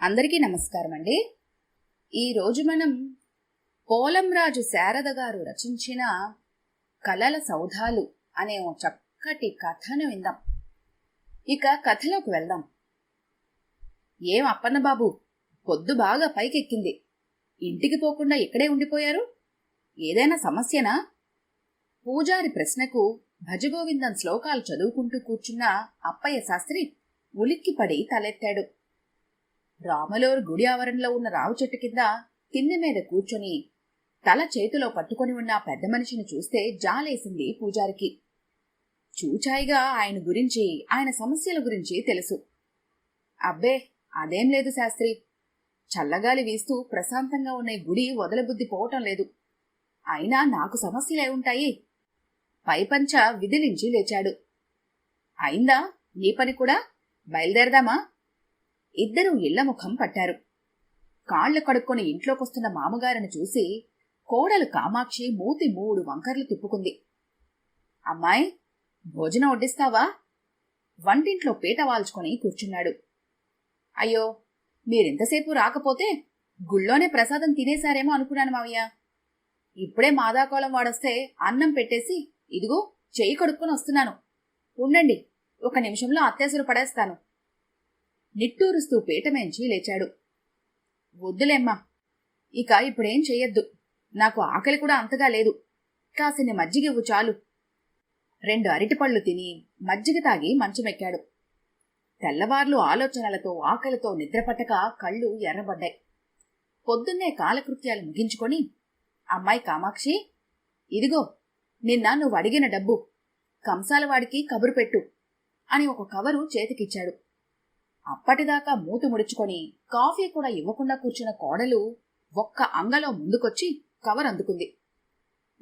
అందరికీ నమస్కారం అండి. ఈరోజు మనం పోలంరాజు శారద గారు రచించిన కలల సౌధాలు అనే ఓ చక్కటి కథను విందాం. ఇక కథలోకి వెళ్దాం. ఏం అప్పన్న బాబు పొద్దు బాగా పైకెక్కింది. ఇంటికి పోకుండా ఇక్కడే ఉండిపోయారు? ఏదైనా సమస్యనా? పూజారి ప్రశ్నకు భజగోవిందం శ్లోకాలు చదువుకుంటూ కూర్చున్న అప్పయ్య శాస్త్రి ఉలిక్కిపడి తలెత్తాడు. రామలోరు గుడి ఆవరణలో ఉన్న రావు చెట్టు కింద కింద మీద కూర్చొని తల చేతిలో పట్టుకొని ఉన్న పెద్ద మనిషిని చూస్తే జాలేసింది పూజారికి. చూచాయిగా ఆయన గురించి ఆయన సమస్యల గురించి తెలుసు. అబ్బే అదేం లేదు శాస్త్రి. చల్లగాలి వీస్తూ ప్రశాంతంగా ఉన్న గుడి వదలబుద్ధి పోవటం లేదు. అయినా నాకు సమస్యలే ఉంటాయి. పైపంచ విధిలించి లేచాడు. అయిందా? నీ పని కూడా? బయలుదేరదామా? ఇద్దరూ ఇళ్ళ ముఖం పట్టారు. కాళ్ళు కడుక్కొని ఇంట్లోకొస్తున్న మామగారిని చూసి కోడలు కామాక్షి మూతి మూడు వంకర్లు తిప్పుకుంది. అమ్మాయి భోజనం వడ్డిస్తావా? వంటింట్లో పీట వాల్చుకొని కూర్చున్నాడు. అయ్యో మీరింతసేపు రాకపోతే గుళ్ళోనే ప్రసాదం తినేశారేమో అనుకున్నాను మావయ్య. ఇప్పుడే మాదాకోళం వాడొస్తే అన్నం పెట్టేసి ఇదిగో చెయ్యి కడుక్కొని వస్తున్నాను. ఉండండి ఒక నిమిషంలో అత్యాసరు పడేస్తాను. నిట్టూరుస్తూ పీటమేంచి లేచాడు. వద్దులేమ్మా ఇక ఇప్పుడేం చెయ్యొద్దు. నాకు ఆకలి కూడా అంతగా లేదు. కాసిని మజ్జిగివ్వు చాలు. రెండు అరటిపళ్ళు తిని మజ్జిగ తాగి మంచమెక్కాడు. తెల్లవార్లు ఆలోచనలతో ఆకలితో నిద్రపట్టక కళ్ళు ఎర్రబడ్డాయి. పొద్దున్నే కాలకృత్యాలు ముగించుకొని అమ్మాయి కామాక్షి ఇదిగో నిన్న నువ్వు అడిగిన డబ్బు కంసాలవాడికి కబురు పెట్టు అని ఒక కవరు చేతికిచ్చాడు. అప్పటిదాకా మూతి ముడుచుకొని కాఫీ కూడా ఇవ్వకుండా కూర్చున్న కోడలు ఒక్క అంగలో ముందుకొచ్చి కవర్ అందుకుంది.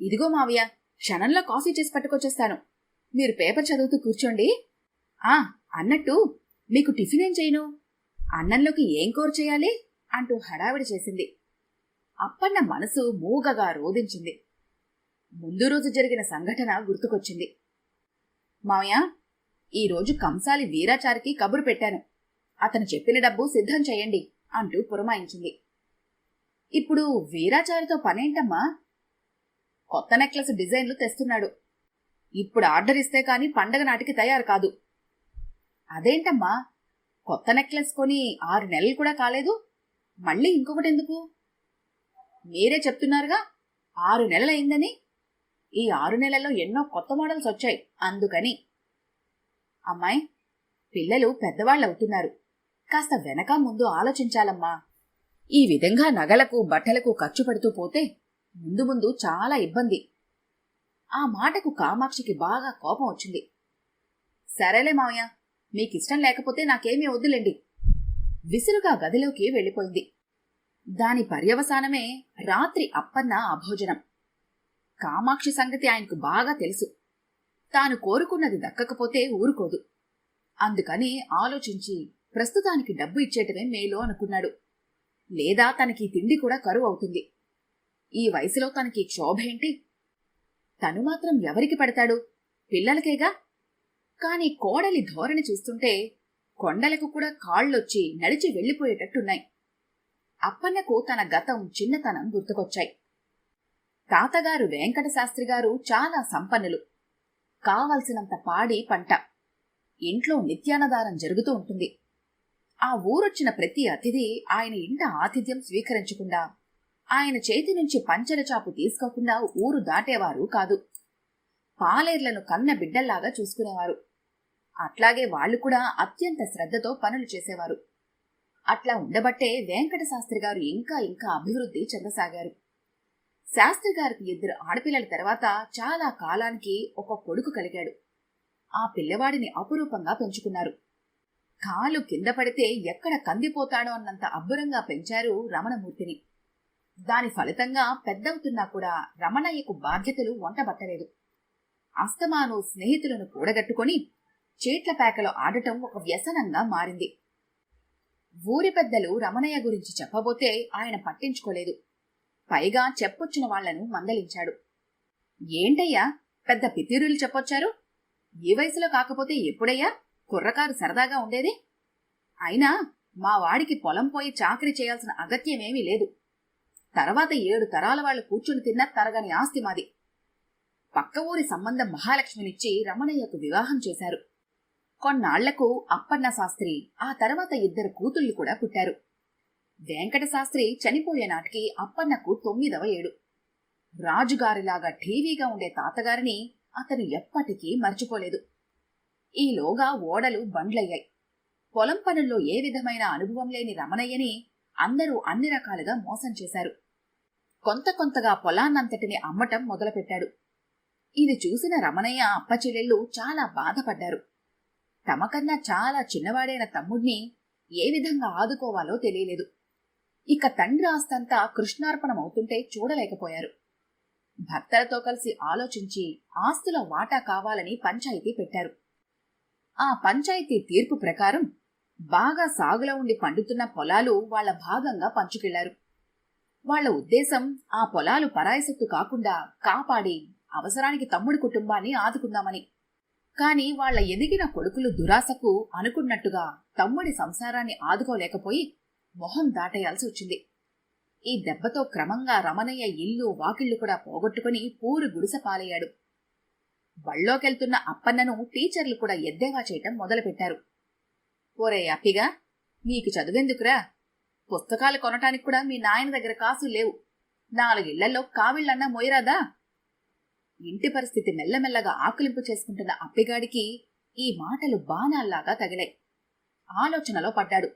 ఇదిగో మావయ్య క్షణంలో కాఫీ చేసి పట్టుకొచ్చేస్తాను. మీరు పేపర్ చదువుతూ కూర్చోండి. ఆ అన్నట్టు మీకు టిఫిన్ ఏం చేయను? అన్నంలోకి ఏం కూర చేయాలి? అంటూ హడావిడి చేసింది. అప్పన్న మనసు మూగగా రోధించింది. ముందు రోజు జరిగిన సంఘటన గుర్తుకొచ్చింది. మావయ్య ఈరోజు కంసాలి వీరాచారికి కబురు పెట్టాను. అతను చెప్పిన డబ్బు సిద్ధం చేయండి అంటూ పురమాయించింది. ఇప్పుడు వీరాచారితో పనేంటమ్మా? కొత్త నెక్లెస్ డిజైన్లు తెస్తున్నాడు. ఇప్పుడు ఆర్డర్ ఇస్తే కాని పండగ నాటికి తయారు కాదు. అదేంటమ్మా? కొత్త నెక్లెస్ కొని ఆరు నెలలు కూడా కాలేదు? మళ్ళీ ఇంకొకటి ఎందుకు మీరే చెప్తున్నారుగా ఆరు నెలలైందని? ఈ ఆరు నెలల్లో ఎన్నో కొత్త మోడల్స్ వచ్చాయి అందుకని. అమ్మాయి పిల్లలు పెద్దవాళ్ళు అవుతున్నారు కాస్త వెనక ముందు ఆలోచించాలమ్మా. ఈ విధంగా నగలకు బట్టలకు ఖర్చు పెడుతూ పోతే ముందు ముందు చాలా ఇబ్బంది. ఆ మాటకు కామాక్షికి బాగా కోపం వచ్చింది. సరేలే మావయ్య మీకిష్టం లేకపోతే నాకేమీ వద్దులేండి. విసురుగా గదిలోకి వెళ్ళిపోయింది. దాని పర్యవసానమే రాత్రి అప్పన్న అభోజనం. కామాక్షి సంగతి ఆయనకు బాగా తెలుసు. తాను కోరుకున్నది దక్కకపోతే ఊరుకోదు. అందుకని ఆలోచించి ప్రస్తుతానికి డబ్బు ఇచ్చేటమే మేలు అనుకున్నాడు. లేదా తనకి తిండి కూడా కరువు అవుతుంది. ఈ వయసులో తనకి క్షోభేంటి తను మాత్రం ఎవరికి పడతాడు? పిల్లలకేగా? కాని కోడలి ధోరణి చూస్తుంటే కొండలకు కూడా కాళ్ళొచ్చి నడిచి వెళ్ళిపోయేటట్టున్నాయి అప్పన్నకు తన గతం చిన్నతనం గుర్తుకొచ్చాయి. తాతగారు వెంకట శాస్త్రి గారు చాలా సంపన్నులు. కావలసినంత పాడి పంట. ఇంట్లో నిత్యానదారం జరుగుతూ ఉంటుంది. ఆ ఊరొచ్చిన ప్రతి అతిథి ఆయన ఇంట ఆతిథ్యం స్వీకరించకుండా ఆయన చేతి నుంచి పంచల చాపు తీసుకోకుండా ఊరు దాటేవారు కాదు. పాలేర్లను కన్న బిడ్డల్లాగా చూసుకునేవారు. అట్లాగే వాళ్ళు కూడా అత్యంత శ్రద్ధతో పనులు చేసేవారు. అట్లా ఉండబట్టే వెంకట శాస్త్రి గారు ఇంకా ఇంకా అభివృద్ధి చెందసాగారు. శాస్త్రి గారికి ఇద్దరు ఆడపిల్లల తర్వాత చాలా కాలానికి ఒక కొడుకు కలిగాడు. ఆ పిల్లవాడిని అపురూపంగా పెంచుకున్నారు. కాలు కింద పడితే ఎక్కడ కందిపోతాడో అన్నంత అబ్బురంగా పెంచారు రమణమూర్తిని. దాని ఫలితంగా పెద్దవుతున్నా కూడా రమణయ్యకు బాధ్యతలు వంటబట్టలేదు. అస్తమాను స్నేహితులను కూడగట్టుకొని చేట్ల పేకలో ఆడటం ఒక వ్యసనంగా మారింది. ఊరి పెద్దలు రమణయ్య గురించి చెప్పబోతే ఆయన పట్టించుకోలేదు. పైగా చెప్పొచ్చిన వాళ్ళను మందలించాడు. ఏంటయ్యా? పెద్ద పితీరులు చెప్పొచ్చారు? ఈ వయసులో కాకపోతే ఎప్పుడయ్యా? కుర్రకారు సరదాగా ఉండేది? అయినా మా వాడికి పొలం పోయి చాకరీ చేయాల్సిన అగత్యమేమీ లేదు. తర్వాత ఏడు తరాల వాళ్ళు కూర్చుని తిన్న తరగని ఆస్తి మాది. పక్క ఊరి సంబంధం మహాలక్ష్మినిచ్చి రమణయ్యకు వివాహం చేశారు. కొన్నాళ్ళకు అప్పన్న శాస్త్రి ఆ తర్వాత ఇద్దరు కూతుళ్ళు కూడా పుట్టారు. వెంకట శాస్త్రి చనిపోయే నాటికి అప్పన్నకు తొమ్మిదవ ఏడు. రాజుగారిలాగా ఠీవీగా ఉండే తాతగారిని అతను ఎప్పటికీ మర్చిపోలేదు. ఈలోగా ఓడలు బండ్లయ్యాయి. పొలం పనుల్లో ఏ విధమైన అనుభవం లేని రమణయ్యని అందరూ అన్ని రకాలుగా మోసం చేశారు. కొంత కొంతగా పొలాన్నంతటిని అమ్మటం మొదలుపెట్టాడు. ఇది చూసిన రమణయ్య అప్పచెల్లెళ్ళు చాలా బాధపడ్డారు. తమకన్నా చాలా చిన్నవాడైన తమ్ముడిని ఏ విధంగా ఆదుకోవాలో తెలియలేదు. ఇక తండ్రి ఆస్తంతా కృష్ణార్పణమవుతుంటే చూడలేకపోయారు. భర్తలతో కలిసి ఆలోచించి ఆస్తుల వాటా కావాలని పంచాయతీ పెట్టారు. ఆ పంచాయతీ తీర్పు ప్రకారం బాగా సాగులో ఉండి పండుతున్న పొలాలు వాళ్ళ భాగంగా పంచుకెళ్ళారు. వాళ్ళ ఉద్దేశం ఆ పొలాలు పరాయసొత్తు కాకుండా కాపాడి అవసరానికి తమ్ముడి కుటుంబాన్ని ఆదుకుందామని. కాని వాళ్ళ ఎదిగిన కొడుకులు దురాశకు అనుకున్నట్టుగా తమ్ముడి సంసారాన్ని ఆదుకోలేకపోయి మొహం దాటేయాల్సి వచ్చింది. ఈ దెబ్బతో క్రమంగా రమణయ్య ఇల్లు వాకిళ్ళు కూడా పోగొట్టుకుని పూరు గుడిసె పాలయ్యాడు. బళ్ళోకెళ్తున్న అప్పన్నను టీచర్లు కూడా ఎద్దేవా చేయటం మొదలుపెట్టారు. ఓరే అప్పిగా నీకు చదువెందుకురా? పుస్తకాలు కొనటానికి కూడా మీ నాయన దగ్గర కాసు లేవు. నాలుగిళ్ళలో కావిళ్ళన్నా మోయరాదా ఇంటి పరిస్థితి మెల్లమెల్లగా ఆకులింపు చేసుకుంటున్న అప్పిగాడికి ఈ మాటలు బాణాల్లాగా తగిలాయి. ఆలోచనలో పడ్డాడు.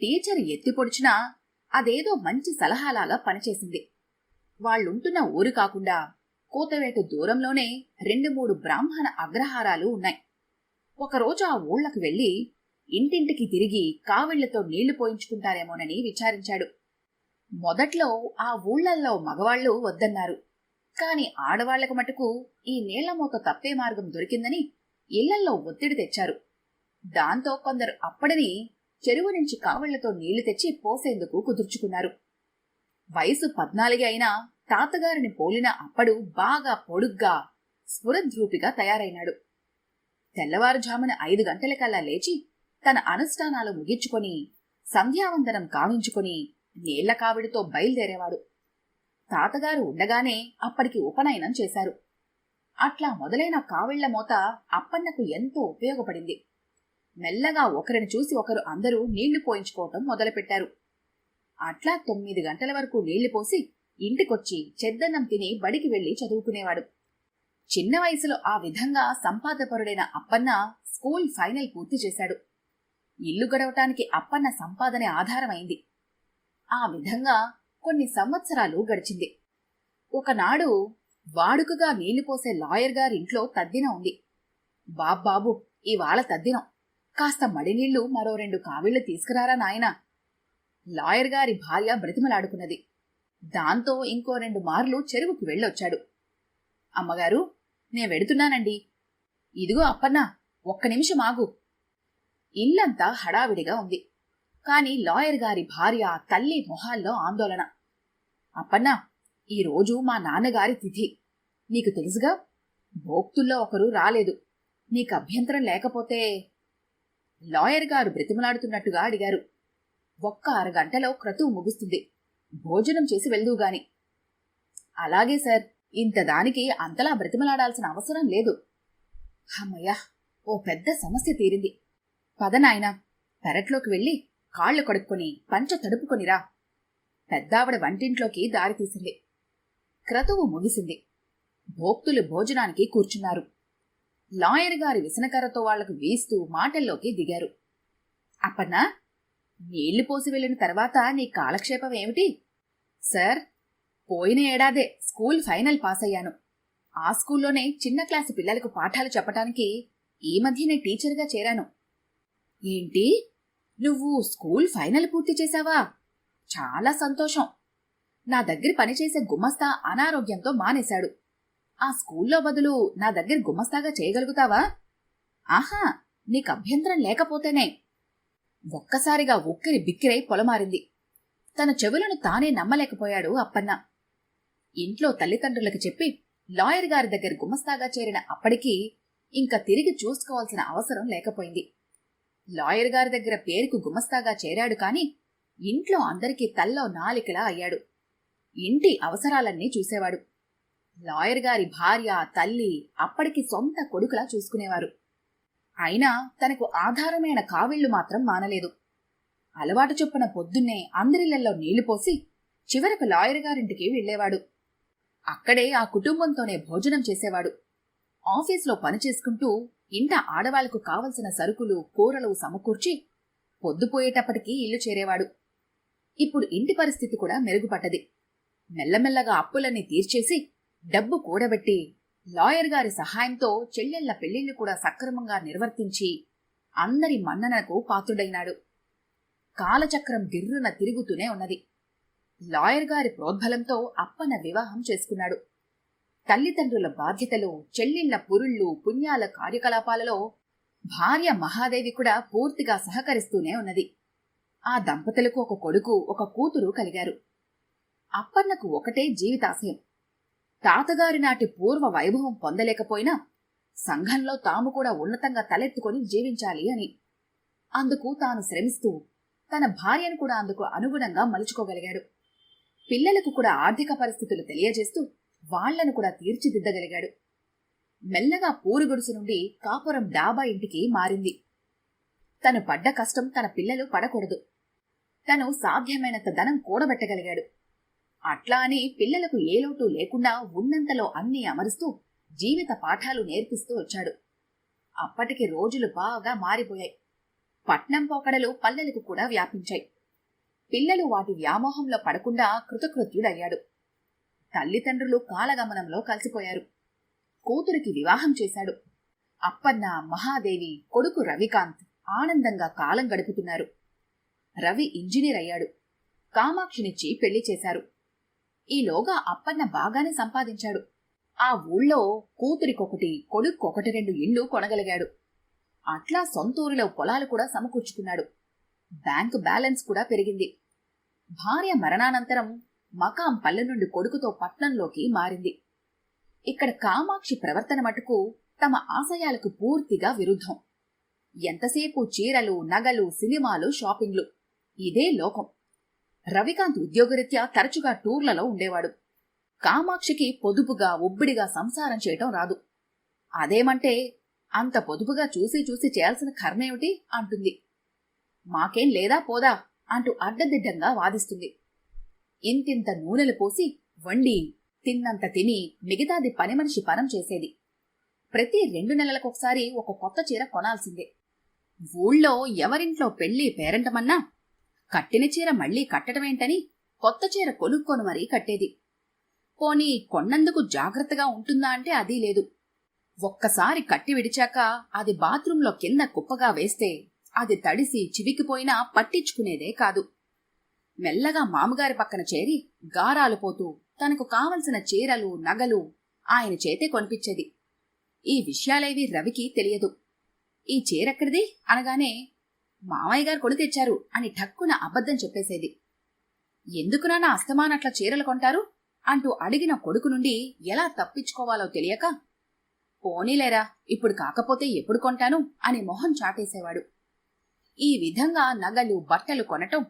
టీచర్ ఎత్తి పొడిచినా అదేదో మంచి సలహాలాగా పనిచేసింది. వాళ్ళుంటున్న ఊరు కాకుండా కూతవేటు దూరంలోనే రెండు మూడు బ్రాహ్మణ అగ్రహారాలు ఉన్నాయి. ఒకరోజు ఆ ఊళ్ళకు వెళ్ళి ఇంటింటికి తిరిగి కావిళ్ళతో నీళ్ళు పోయించుకుంటారేమోనని విచారించాడు. మొదట్లో ఆ ఊళ్ళల్లో మగవాళ్ళు వద్దన్నారు. కాని ఆడవాళ్ళకు మటుకు ఈ నీళ్ళ మూత తప్పే మార్గం దొరికిందని ఇళ్ళల్లో ఒత్తిడి తెచ్చారు. దాంతో కొందరు అప్పటిని చెరువు నుంచి కావళ్ళతో నీళ్ళు తెచ్చి పోసేందుకు కుదుర్చుకున్నారు. వయసు పద్నాలుగే అయినా తాతగారిని పోలిన అప్పడు బాగా పొడుగ్గా స్ఫురద్రూపిగా తయారైనాడు. తెల్లవారుజామున ఐదు గంటలకల్లా లేచి తన అనుష్ఠానాలు ముగించుకొని సంధ్యావందనం కావించుకొని నీళ్ళ కావిడితో బయలుదేరేవాడు. తాతగారు ఉండగానే అప్పటికి ఉపనయనం చేశారు. అట్లా మొదలైన కావిళ్ళ మోత అప్పన్నకు ఎంతో ఉపయోగపడింది. మెల్లగా ఒకరిని చూసి ఒకరు అందరూ నీళ్ళు పోయించుకోవటం మొదలుపెట్టారు. అట్లా తొమ్మిది గంటల వరకు నీళ్ళు పోసి ఇంటికొచ్చి చెద్దన్నం తిని బడికి వెళ్ళి చదువుకునేవాడు. చిన్న వయసులో ఆ విధంగా సంపాదపరుడైన అప్పన్న స్కూల్ ఫైనల్ పూర్తి చేశాడు. ఇల్లు గడవటానికి అప్పన్న సంపాదనే ఆధారమైంది. ఆ విధంగా కొన్ని సంవత్సరాలు గడిచింది. ఒకనాడు వాడుకగా నీళ్ళు పోసే లాయర్ గారింట్లో తద్దిన ఉంది. బాబ్బాబు ఇవాళ తద్దినం. కాస్త మడినీళ్ళు మరో రెండు కావిళ్ళు తీసుకురారా నాయనా? లాయర్ గారి భార్య బ్రతిమలాడుకున్నది. దాంతో ఇంకో రెండు మార్లు చెరువుకు వెళ్ళొచ్చాడు. అమ్మగారు నే వెడుతున్నానండి. ఇదిగో అప్పన్నా ఒక్క నిమిషం ఆగు. ఇల్లంతా హడావిడిగా ఉంది. కాని లాయర్ గారి భార్య తల్లి మొహాల్లో ఆందోళన. అప్పన్నా ఈరోజు మా నాన్నగారి తిథి. నీకు తెలుసుగా? భోక్తుల్లో ఒకరు రాలేదు. నీకు అభ్యంతరం లేకపోతే? లాయర్ గారు బ్రతిమలాడుతున్నట్టుగా అడిగారు. ఒక్క అరగంటలో క్రతువు ముగుస్తుంది. భోజనం చేసి వెళ్దువుగాని అలాగే సార్ ఇంత దానికి అంతలా బ్రతిమలాడాల్సిన అవసరం లేదు. అమ్మయ్యా ఓ పెద్ద సమస్య తీరింది. పదనాయన పెరట్లోకి వెళ్ళి కాళ్ళు కడుక్కొని పంచ తడుపుకొనిరా పెద్దావిడ వంటింట్లోకి దారితీసింది క్రతువు ముగిసింది. భోక్తులు భోజనానికి కూర్చున్నారు. లాయర్ గారి విసనకర్రతో వాళ్ళకు వీస్తూ మాటల్లోకి దిగారు. అప్పన్నా నీళ్ళు పోసి వెళ్ళిన తర్వాత నీ కాలక్షేపం ఏమిటి? సార్ పోయిన ఏడాదే స్కూల్ ఫైనల్ పాస్ అయ్యాను. ఆ స్కూల్లోనే చిన్న క్లాసు పిల్లలకు పాఠాలు చెప్పటానికి ఈ మధ్యనే టీచర్గా చేరాను. ఏంటి? నువ్వు స్కూల్ ఫైనల్ పూర్తి చేశావా? చాలా సంతోషం. నా దగ్గర పనిచేసే గుమస్తా అనారోగ్యంతో మానేశాడు. ఆ స్కూల్లో బదులు నా దగ్గర గుమస్తాగా చేయగలుగుతావా? ఆహా నీకు అభ్యంతరం లేకపోతేనే. ఒక్కసారిగా ఉక్కిరి బిక్కిరై పొలమారింది. తన చెవులను తానే నమ్మలేకపోయాడు అప్పన్న. ఇంట్లో తల్లిదండ్రులకు చెప్పి లాయర్ గారి దగ్గర గుమస్తాగా చేరిన అప్పటికీ ఇంకా తిరిగి చూసుకోవాల్సిన అవసరం లేకపోయింది. లాయర్ గారి దగ్గర పేరుకు గుమస్తాగా చేరాడు కాని ఇంట్లో అందరికీ తల్లో నాలికలా అయ్యాడు. ఇంటి అవసరాలన్నీ చూసేవాడు. లాయర్ గారి భార్య తల్లి అప్పటికి సొంత కొడుకులా చూసుకునేవారు. అయినా తనకు ఆధారమైన కావిళ్ళు మాత్రం మానలేదు. అలవాటు చొప్పున పొద్దున్నే అందరిళ్ళలో నీళ్ళు పోసి చివరకు లాయర్ గారింటికి వెళ్ళేవాడు అక్కడే ఆ కుటుంబంతోనే భోజనం చేసేవాడు. ఆఫీస్లో పని చేసుకుంటూ ఇంట ఆడవాళ్ళకు కావలసిన సరుకులు కూరలు సమకూర్చి పొద్దుపోయేటప్పటికీ ఇల్లు చేరేవాడు. ఇప్పుడు ఇంటి పరిస్థితి కూడా మెరుగుపడ్డది. మెల్లమెల్లగా అప్పులన్నీ తీర్చేసి డబ్బు కూడబెట్టి లాయర్ గారి సహాయంతో చెల్లెళ్ళ పెళ్ళిళ్ళు కూడా సక్రమంగా నిర్వర్తించి అందరి మన్ననకు పాత్రుడైనాడు. కాలచక్రం గిర్రున తిరుగుతూనే ఉన్నది. లాయర్ గారి ప్రోద్బలంతో అప్పన వివాహం చేసుకున్నాడు. తల్లిదండ్రుల బాధ్యతలు చెల్లిళ్ళ పురుళ్ళు పుణ్యాల కార్యకలాపాలలో భార్య మహాదేవి కూడా పూర్తిగా సహకరిస్తూనే ఉన్నది. ఆ దంపతులకు ఒక కొడుకు ఒక కూతురు కలిగారు. అప్పన్నకు ఒకటే జీవితాశయం. తాతగారి నాటి పూర్వ వైభవం పొందలేకపోయినా సంఘంలో తాము కూడా ఉన్నతంగా తలెత్తుకొని జీవించాలి అని. అందుకు తాను శ్రమిస్తూ తన భార్యను కూడా అందుకు అనుగుణంగా మలుచుకోగలిగాడు. పిల్లలకు కూడా ఆర్థిక పరిస్థితులు తెలియజేస్తూ వాళ్ళను కూడా తీర్చిదిద్దగలిగాడు. మెల్లగా పూరుగుడుసు నుండి కాపురం డాబా ఇంటికి మారింది. తను పడ్డ కష్టం తన పిల్లలు పడకూడదు. తను సాధ్యమైనంత ధనం కూడబెట్టగలిగాడు. అట్లా అని పిల్లలకు ఏ లోటు లేకుండా ఉన్నంతలో అన్నీ అమరుస్తూ జీవిత పాఠాలు నేర్పిస్తూ వచ్చాడు. అప్పటికి రోజులు బాగా మారిపోయాయి. పట్నం పోకడలు పల్లెలకు కూడా వ్యాపించాయి. పిల్లలు వాటి వ్యామోహంలో పడకుండా కృతకృత్యుడయ్యాడు. తల్లిదండ్రులు కాలగమనంలో కలిసిపోయారు. కూతురికి వివాహం చేశాడు. అప్పన్న మహాదేవి కొడుకు రవికాంత్ ఆనందంగా కాలం గడుపుతున్నారు. రవి ఇంజనీర్ అయ్యాడు. కామాక్షినిచ్చి పెళ్ళి చేశారు. ఈలోగా అప్పన్న బాగానే సంపాదించాడు. ఆ ఊళ్ళో కూతురికొకటి కొడుక్కొకటి రెండు ఇళ్ళు కొనగలిగాడు. అట్లా సొంతూరులో పొలాలు కూడా సమకూర్చుకున్నాడు. బ్యాంకు బ్యాలెన్స్ కూడా పెరిగింది. భార్య మరణానంతరం మకాం పల్లె నుండి కొడుకుతో పట్నంలోకి మారింది. ఇక్కడ కామాక్షి ప్రవర్తన మటుకు తమ ఆశయాలకు పూర్తిగా విరుద్ధం. ఎంతసేపు చీరలు నగలు సినిమాలు షాపింగ్లు ఇదే లోకం. రవికాంత్ ఉద్యోగరీత్యా తరచుగా టూర్లలో ఉండేవాడు. కామాక్షికి పొదుపుగా ఒబ్బిడిగా సంసారం చేయటం రాదు. అదేమంటే అంత పొదుపుగా చూసి చూసి చేయాల్సిన కర్మేమిటి అంటుంది. మాకేం లేదా పోదా? అంటూ అడ్డదిడ్డంగా వాదిస్తుంది. ఇంతింత నూనెలు పోసి వండి తిన్నంత తిని మిగతాది పని మనిషి పనం చేసేది. ప్రతి రెండు నెలలకొకసారి ఒక కొత్త చీర కొనాల్సిందే. ఊళ్ళో ఎవరింట్లో పెళ్ళి పేరంటమన్నా కట్టిన చీర మళ్ళీ కట్టడమేంటని కొత్త చీర కొనుక్కొని మరీ కట్టేది. పోనీ కొన్నందుకు జాగ్రత్తగా ఉంటుందా అంటే అదీ లేదు. ఒక్కసారి కట్టి విడిచాక అది బాత్రూంలో కింద కుప్పగా వేస్తే అది తడిసి చివికిపోయినా పట్టించుకునేదే కాదు. మెల్లగా మామగారి పక్కన చేరి గారాలు పోతూ తనకు కావలసిన చీరలు నగలు ఆయన చేతే కొనిపించేది. ఈ విషయాలేవి రవికి తెలియదు. ఈ చీరెక్కడిది? అనగానే మామయ్య గారు కొని తెచ్చారు అని ఠక్కున అబద్ధం చెప్పేసేది. ఎందుకు నాన్న అస్తమానట్ల చీరలు కొంటారు? అంటూ అడిగిన కొడుకు నుండి ఎలా తప్పించుకోవాలో తెలియక పోనీలేరా ఇప్పుడు కాకపోతే ఎప్పుడు కొంటాను అని మొహం చాటేసేవాడు. ఈ విధంగా నగలు బట్టలు కొనటం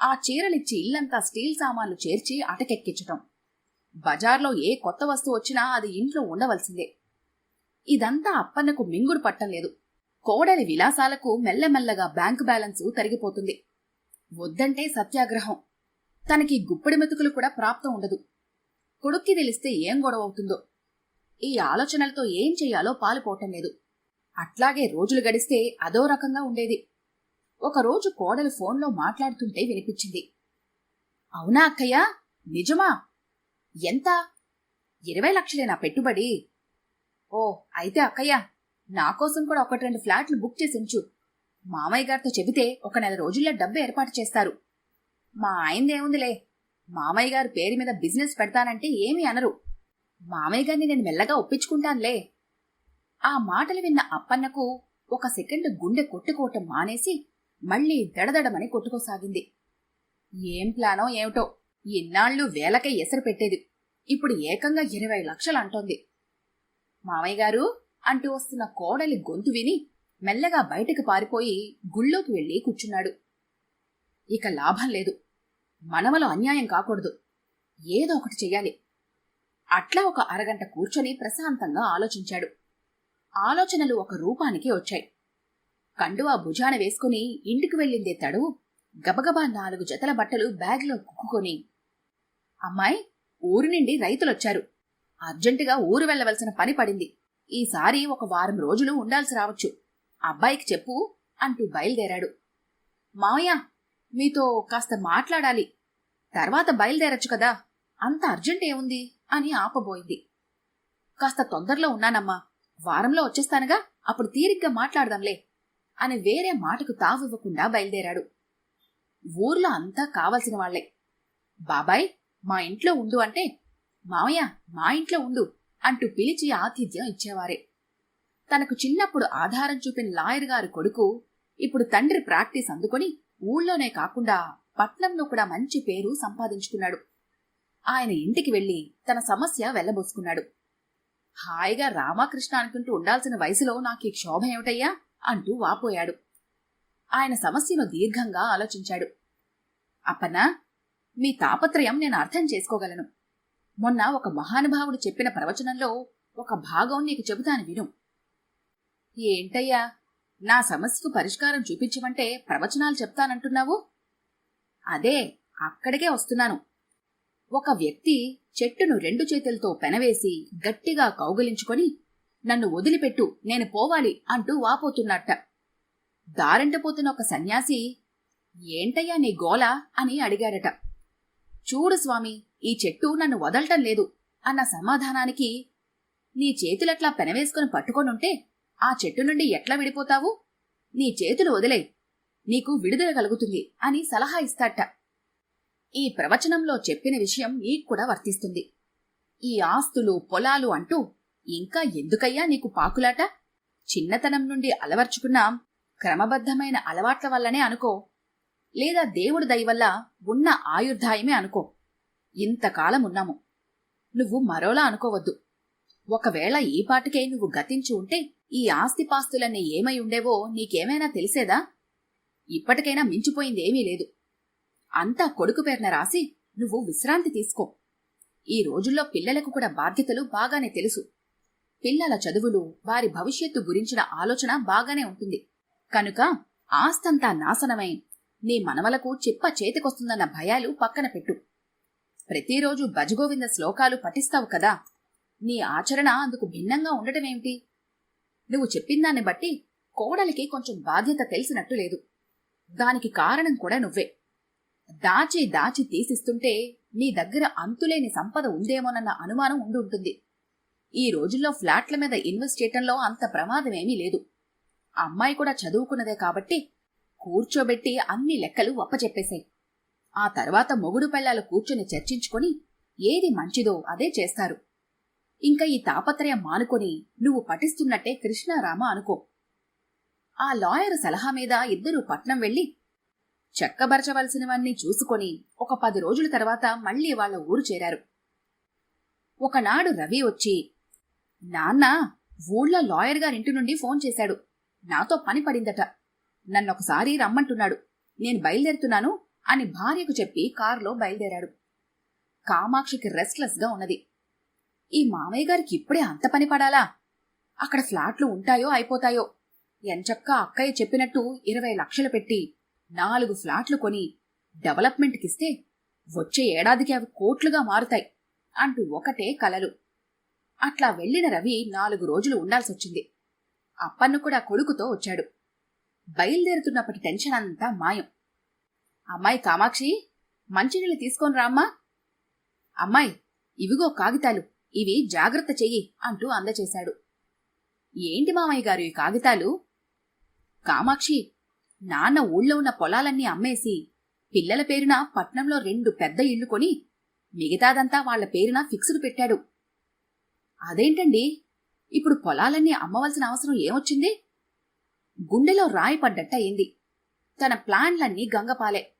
ఆ చీరలిచ్చి ఇల్లంతా స్టీల్ సామాన్లు చేర్చి అటకెక్కించటం. బజార్లో ఏ కొత్త వస్తువు వచ్చినా అది ఇంట్లో ఉండవలసిందే. ఇదంతా అప్పన్నకు మింగుడు పట్టం లేదు. కోడలి విలాసాలకు మెల్లమెల్లగా బ్యాంకు బ్యాలెన్సు తరిగిపోతుంది. వద్దంటే సత్యాగ్రహం. తనకి గుప్పడి మెతుకులు కూడా ప్రాప్తం ఉండదు. కొడుక్కి తెలిస్తే ఏం గొడవ అవుతుందో. ఈ ఆలోచనలతో ఏం చెయ్యాలో పాలుపోవటం లేదు. అట్లాగే రోజులు గడిస్తే అదో రకంగా ఉండేది. ఒకరోజు కోడలు ఫోన్లో మాట్లాడుతుంటే వినిపించింది. అవునా అక్కయ్య? నిజమా? ఎంత? ఇరవై లక్షలేనా పెట్టుబడి? ఓ అయితే అక్కయ్య నా కోసం కూడా ఒకటి రెండు ఫ్లాట్లు బుక్ చేసి ఉంచు. మామయ్య గారితో చెబితే ఒక నెల రోజుల్లో డబ్బు ఏర్పాటు చేస్తారు. మా ఆయనదేముందిలే మామయ్య గారు పేరు మీద బిజినెస్ పెడతానంటే ఏమీ అనరు. మామయ్య గారిని నేను మెల్లగా ఒప్పించుకుంటానులే. ఆ మాటలు విన్న అప్పన్నకు ఒక సెకండ్ గుండె కొట్టుకోవటం మానేసి మళ్ళీ దడదడమని కొట్టుకోసాగింది. ఏం ప్లానో ఏమిటో ఇన్నాళ్ళు వేలకై ఎసరు పెట్టేది. ఇప్పుడు ఏకంగా ఇరవై లక్షలు అంటోంది. మామయ్య గారు అంటూ వస్తున్న కోడలి గొంతు విని మెల్లగా బయటకు పారిపోయి గుళ్ళోకి వెళ్ళి కూర్చున్నాడు. ఇక లాభం లేదు. మనవలో అన్యాయం కాకూడదు. ఏదో ఒకటి చెయ్యాలి. అట్లా ఒక అరగంట కూర్చొని ప్రశాంతంగా ఆలోచించాడు. ఆలోచనలు ఒక రూపానికి వచ్చాయి. కండువా భుజాన వేసుకుని ఇంటికి వెళ్ళిందే తడువు గబగబా నాలుగు జతల బట్టలు బ్యాగ్లో కుక్కుకొని అమ్మాయి ఊరి నుండి రైతులొచ్చారు. అర్జెంటుగా ఊరు వెళ్ళవలసిన పని పడింది. ఈసారి ఒక వారం రోజులు ఉండాల్సి రావచ్చు. అబ్బాయికి చెప్పు అంటూ బయలుదేరాడు. మావయ్య మీతో కాస్త మాట్లాడాలి. తర్వాత బయలుదేరచ్చు కదా. అంత అర్జెంట్ ఏముంది? అని ఆపబోయింది. కాస్త తొందరలో ఉన్నానమ్మా. వారంలో వచ్చేస్తానుగా. అప్పుడు తీరిగ్గా మాట్లాడదాంలే అని వేరే మాటకు తావివ్వకుండా బయలుదేరాడు. ఊర్లో అంతా కావలసిన వాళ్ళే బాబాయ్ మా ఇంట్లో ఉండు అంటే మావయ్య మా ఇంట్లో ఉండు. అంటూ పిలిచి ఆతిథ్యం ఇచ్చేవారే. తనకు చిన్నప్పుడు ఆధారం చూపిన లాయర్ గారి కొడుకు ఇప్పుడు తండ్రి ప్రాక్టీస్ అందుకొని ఊళ్ళోనే కాకుండా పట్నంలో కూడా మంచి పేరు సంపాదించుకున్నాడు. ఆయన ఇంటికి వెళ్ళి తన సమస్య వెళ్ళబోసుకున్నాడు హాయిగా రామకృష్ణ అనుకుంటూ ఉండాల్సిన వయసులో నాకు ఈ క్షోభ ఏమిటయ్యా? అంటూ వాపోయాడు. ఆయన సమస్యను దీర్ఘంగా ఆలోచించాడు. అప్పన్నా మీ తాపత్రయం నేను అర్థం చేసుకోగలను. మొన్న ఒక మహానుభావుడు చెప్పిన ప్రవచనంలో ఒక భాగం నీకు చెబుతాను విను. ఏంటయ్యా నా సమస్యకు పరిష్కారం చూపించమంటే ప్రవచనాలు చెప్తానంటున్నావు? అదే అక్కడికే వస్తున్నాను. ఒక వ్యక్తి చెట్టును రెండు చేతులతో పెనవేసి గట్టిగా కౌగలించుకొని నన్ను వదిలిపెట్టు నేను పోవాలి అంటూ వాపోతున్నట్ట. దారంటపోతున్న ఒక సన్యాసి ఏంటయ్యా నీ గోల? అని అడిగాడట. చూడు స్వామి ఈ చెట్టు నన్ను వదలటం లేదు అన్న సమాధానానికి నీ చేతులట్లా పెనవేసుకుని పట్టుకొనుంటే ఆ చెట్టు నుండి ఎట్లా విడిపోతావు? నీ చేతులు వదిలే నీకు విడుదల కలుగుతుంది అని సలహా ఇస్తాట ఈ ప్రవచనంలో చెప్పిన విషయం నీకు కూడా వర్తిస్తుంది. ఈ ఆస్తులు పొలాలు అంటూ ఇంకా ఎందుకయ్యా నీకు పాకులాట? చిన్నతనం నుండి అలవర్చుకున్న క్రమబద్ధమైన అలవాట్ల వల్లనే అనుకో. లేదా దేవుడి దయవల్ల ఉన్న ఆయుర్ధాయమే అనుకో. ఇంతకాలం ఉన్నాము నువ్వు మరోలా అనుకోవద్దు. ఒకవేళ ఈ పాటికే నువ్వు గతించి ఉంటే ఈ ఆస్తిపాస్తులన్నీ ఏమై ఉండేవో నీకేమైనా తెలిసేదా? ఇప్పటికైనా మించిపోయిందేమీ లేదు. అంతా కొడుకు పేరున రాసి నువ్వు విశ్రాంతి తీసుకో. ఈ రోజుల్లో పిల్లలకు కూడా బాధ్యతలు బాగానే తెలుసు. పిల్లల చదువులు వారి భవిష్యత్తు గురించిన ఆలోచన బాగానే ఉంటుంది. కనుక ఆస్తంతా నాశనమై నీ మనవలకు చిప్ప చేతికొస్తుందన్న భయాలు పక్కన పెట్టు. ప్రతిరోజు భజగోవింద శ్లోకాలు పఠిస్తావు కదా. నీ ఆచరణ అందుకు భిన్నంగా ఉండటమేమిటి? నువ్వు చెప్పిందాన్ని బట్టి కోడలికి కొంచెం బాధ్యత తెలిసినట్టు లేదు. దానికి కారణం కూడా నువ్వే. దాచి దాచి తీసిస్తుంటే నీ దగ్గర అంతులేని సంపద ఉందేమోనన్న అనుమానం ఉండుంటుంది ఈ రోజుల్లో ఫ్లాట్ల మీద ఇన్వెస్ట్ చేయటంలో అంత ప్రమాదమేమీ లేదు. అమ్మాయి కూడా చదువుకున్నదే కాబట్టి కూర్చోబెట్టి అన్ని లెక్కలు అప్పచెప్పేశాయి ఆ తర్వాత మొగుడు పెళ్ళాలు కూర్చొని చర్చించుకొని ఏది మంచిదో అదే చేస్తారు. ఇంకా ఈ తాపత్రయం మానుకొని నువ్వు పఠిస్తున్నట్టే కృష్ణారామ అనుకో. ఆ లాయర్ సలహా మీద ఇద్దరూ పట్నం వెళ్ళి చెక్కబరచవలసినవన్నీ చూసుకొని ఒక పది రోజుల తర్వాత మళ్ళీ వాళ్ళ ఊరు చేరారు. ఒకనాడు రవి వచ్చి నాన్న ఊళ్ళో లాయర్ గారింటి నుండి ఫోన్ చేశాడు. నాతో పని పడిందట. నన్నొకసారి రమ్మంటున్నాడు. నేను బయలుదేరుతున్నాను అని భార్యకు చెప్పి కారులో బయలుదేరాడు. కామాక్షికి రెస్ట్లెస్గా ఉన్నది. ఈ మామయ్య గారికి ఇప్పుడే అంత పని పడాలా? అక్కడ ఫ్లాట్లు ఉంటాయో అయిపోతాయో? ఎంచక్క అక్కయ్య చెప్పినట్టు ఇరవై లక్షలు పెట్టి నాలుగు ఫ్లాట్లు కొని డెవలప్మెంట్కిస్తే వచ్చే ఏడాదికి అవి కోట్లుగా మారుతాయి అంటూ ఒకటే కలలు. అట్లా వెళ్ళిన రవి నాలుగు రోజులు ఉండాల్సొచ్చింది. అప్పన్ను కూడా కొడుకుతో వచ్చాడు. బయలుదేరుతున్నప్పటి టెన్షన్ అంతా మాయం. అమ్మాయి కామాక్షి మంచినీళ్ళు తీసుకొని రామ్మా అమ్మాయి ఇవిగో కాగితాలు ఇవి జాగ్రత్త చెయ్యి అంటూ అందచేశాడు. ఏంటి మామయ్య గారు ఈ కాగితాలు? కామాక్షి నాన్న ఊళ్ళో ఉన్న పొలాలన్నీ అమ్మేసి పిల్లల పేరున పట్నంలో రెండు పెద్ద ఇళ్ళు కొని మిగతాదంతా వాళ్ళ పేరున ఫిక్స్డ్ పెట్టాడు. అదేంటండి? ఇప్పుడు పొలాలన్నీ అమ్మవలసిన అవసరం ఏమొచ్చింది? గుండెలో రాయి పడ్డట్టయింది. తన ప్లాన్లన్నీ గంగపాలే.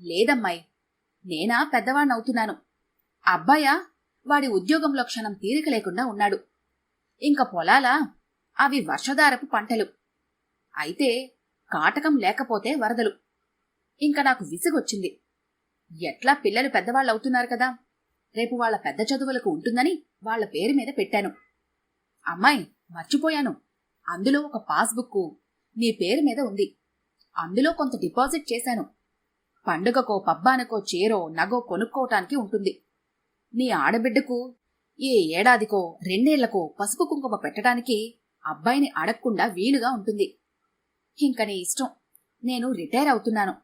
లేదమ్మాయి నేనా పెద్దవాణ్ణవుతున్నాను. అబ్బాయా వాడి ఉద్యోగంలో క్షణం తీరిక లేకుండా ఉన్నాడు. ఇంక పొలాలా? అవి వర్షధారపు పంటలు. అయితే కాటకం లేకపోతే వరదలు. ఇంక నాకు విసుగొచ్చింది. ఎట్లా పిల్లలు పెద్దవాళ్ళు అవుతున్నారు కదా? రేపు వాళ్ళ పెద్ద చదువులకు ఉంటుందని వాళ్ళ పేరు మీద పెట్టాను. అమ్మాయి మర్చిపోయాను. అందులో ఒక పాస్బుక్ నీ పేరు మీద ఉంది. అందులో కొంత డిపాజిట్ చేశాను. పండుగకో పబ్బానికో చీరో నగో కొనుక్కోవటానికి ఉంటుంది. నీ ఆడబిడ్డకు ఏ ఏడాదికో రెండేళ్ళకో పసుపు కుంకుమ పెట్టడానికి అబ్బాయిని అడగకుండా వీలుగా ఉంటుంది. ఇంక నీ ఇష్టం. నేను రిటైర్ అవుతున్నాను.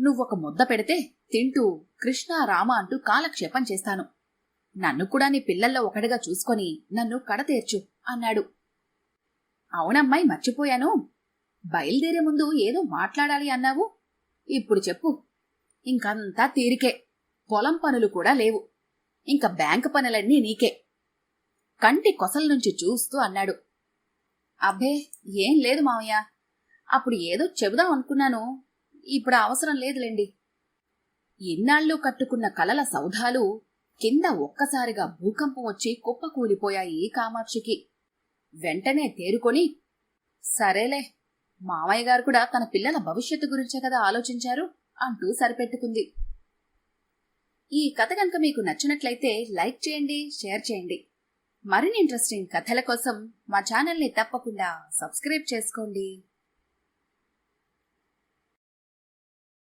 నువ్వొక ముద్ద పెడితే తింటూ కృష్ణ రామ అంటూ కాలక్షేపం చేస్తాను. నన్ను కూడా నీ పిల్లల్లో ఒకటిగా చూసుకొని నన్ను కడతీర్చు అన్నాడు. అవునమ్మాయి మర్చిపోయాను. బయలుదేరే ముందు ఏదో మాట్లాడాలి అన్నావు. ఇప్పుడు చెప్పు. ఇంకంతా తీరికే. పొలం పనులు కూడా లేవు. ఇంక బ్యాంకు పనులన్నీ నీకే. కంటి కొసల నుంచి చూస్తూ అన్నాడు. అబ్బే ఏం లేదు మావయ్య. అప్పుడు ఏదో చెబుదాం అనుకున్నాను. ఇప్పుడు అవసరం లేదులేండి. ఇన్నాళ్ళు కట్టుకున్న కలల సౌధాలు కింద ఒక్కసారిగా భూకంపం వచ్చి కుప్పకూలిపోయాయి కామాక్షికి. వెంటనే తేరుకొని సరేలే మామయ్య గారు కూడా తన పిల్లల భవిష్యత్తు గురించే కదా ఆలోచించారు? అంటూ సరిపెట్టుకుంది. ఈ కథ కనుక మీకు నచ్చినట్లయితే లైక్ చేయండి షేర్ చేయండి. మరిన్ని ఇంట్రెస్టింగ్ కథల కోసం మా ఛానల్ని తప్పకుండా సబ్స్క్రైబ్ చేసుకోండి.